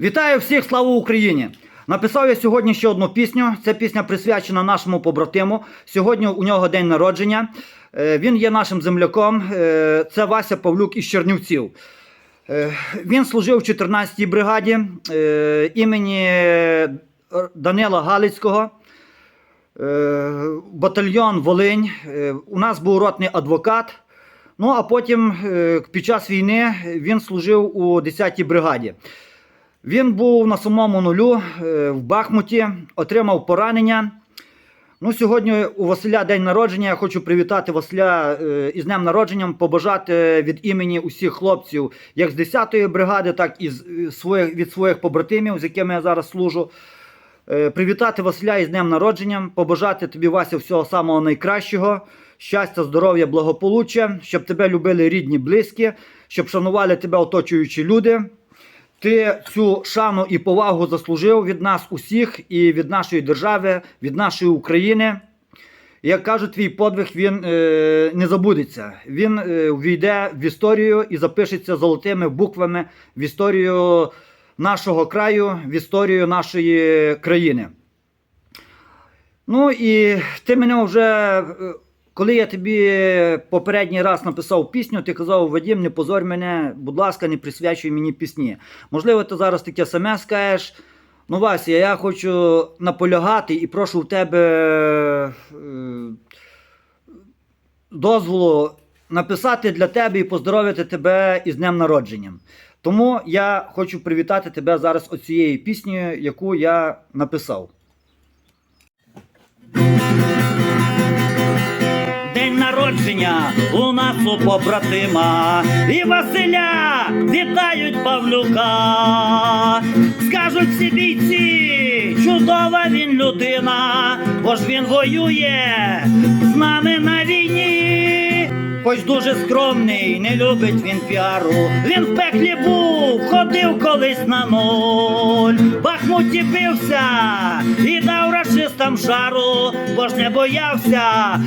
Вітаю всіх, слава Україні! Написав я сьогодні ще одну пісню. Ця пісня присвячена нашому побратиму. Сьогодні у нього день народження. Е, Він є нашим земляком. Е, Це Вася Павлюк із Чернівців. Е, Він служив в 14-й бригаді імені Данила Галицького. Батальйон Волинь. У нас був ротний адвокат. Ну а потім під час війни він служив у 10-й бригаді. Він був на самому нулю е, в Бахмуті, отримав поранення. Ну, сьогодні у Василя день народження. Я хочу привітати Василя е, із днем народженням, побажати від імені усіх хлопців, як з 10-ї бригади, так і е, своїх, від своїх побратимів, з якими я зараз служу. Привітати Василя із днем народженням, побажати тобі, Вася, всього самого найкращого, щастя, здоров'я, благополуччя, щоб тебе любили рідні, близькі, щоб шанували тебе оточуючі люди. Ти цю шану і повагу заслужив від нас усіх і від нашої держави, від нашої України. Як кажуть, твій подвиг він е, не забудеться. Він е, війде в історію і запишеться золотими буквами в історію нашого краю, в історію нашої країни. Ну і ти мене вже, е, коли я тобі попередній раз написав пісню, ти казав, Вадім, не позорь мене, будь ласка, не присвячуй мені пісні. Можливо, ти зараз таке саме скажеш. Ну, Вася, я хочу наполягати і прошу в тебе е, дозволу написати для тебе і поздоровити тебе із днем народженням. Тому я хочу привітати тебе зараз оцією піснею, яку я написав. Народження у нас у побратима і Василя вітають Павлюка. Скажуть всі бійці, чудова він людина, бо ж він воює з нами на війні. Хоч дуже скромний, не любить він піару. Він в пеклі був, ходив колись на нуль. В Бахмуті бився і дав рашистам жару, бо ж не боявся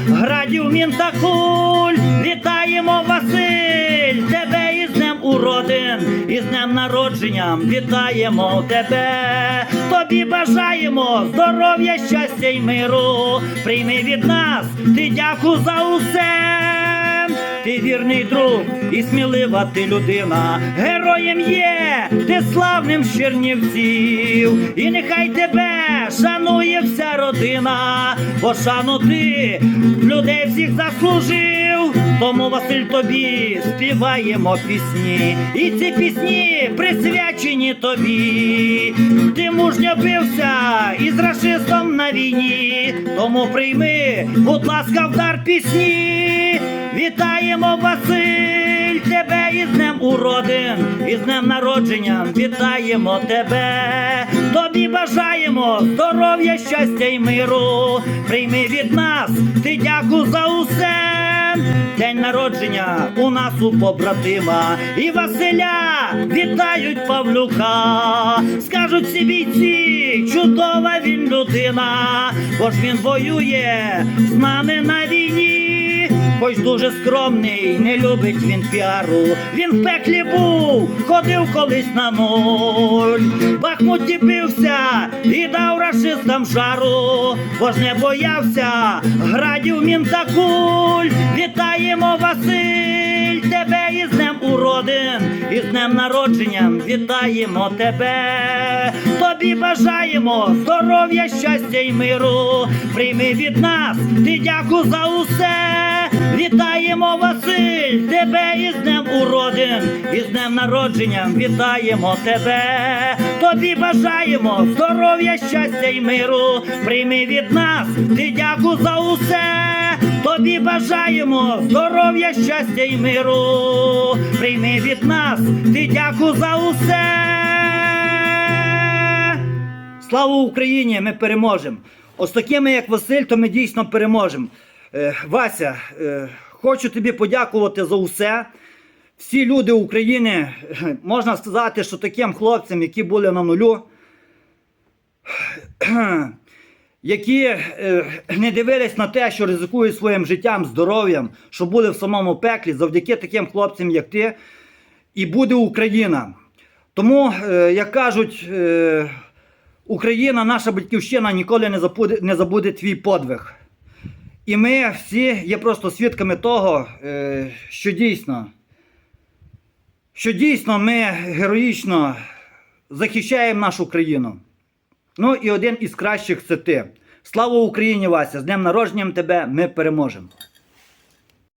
градів та куль. Вітаємо, Василь, тебе із днем уродин, із днем народженням вітаємо тебе. Тобі бажаємо здоров'я, щастя й миру. Прийми від нас, ти дяку за усе. Ти вірний друг і смілива ти людина, героєм є, ти славним Чернівців, і нехай тебе шанує вся родина, бо шану ти людей всіх заслужив. Тому Василь тобі співаємо пісні, і ці пісні присвячені тобі. Ти мужньо бився із рашистом на війні, тому прийми, будь ласка, вдар пісні. Вітаємо, Василь, тебе із днем уродин, із днем народження вітаємо тебе. Тобі бажаємо здоров'я, щастя й миру. Прийми від нас, ти дяку за усе. День народження у нас у побратима і Василя вітають Павлюка. Скажуть всі бійці, чудова він людина, бо ж він воює з нами на війні. Хоч дуже скромний, не любить він піару. Він в пеклі був, ходив колись на нуль. Бахмут дібився бився і дав рашистам жару, бо ж не боявся градів мін куль. Вітаємо, Василь, тебе із днем уродин, із днем народженням вітаємо тебе. Тобі бажаємо здоров'я, щастя й миру. Прийми від нас, ти дяку за усе. Вітаємо, Василь, тебе із днем уродин, із днем народженням вітаємо тебе. Тобі бажаємо здоров'я, щастя й миру. Прийми від нас, ти дяку за усе. Тобі бажаємо здоров'я, щастя й миру. Прийми від нас, ти дяку за усе. Слава Україні! Ми переможемо. Ось такими, як Василь, то ми дійсно переможемо. Е, Вася, е, хочу тобі подякувати за усе. Всі люди України, е, можна сказати, що таким хлопцям, які були на нулю, які е, не дивились на те, що ризикують своїм життям, здоров'ям, що були в самому пеклі, завдяки таким хлопцям, як ти, і буде Україна. Тому, е, як кажуть, е, Україна, наша батьківщина ніколи не забуде, не забуде твій подвиг. І ми всі є просто свідками того, що дійсно, що дійсно ми героїчно захищаємо нашу країну. Ну і один із кращих це ти. Слава Україні, Вася! З днем народженням тебе! Ми переможемо!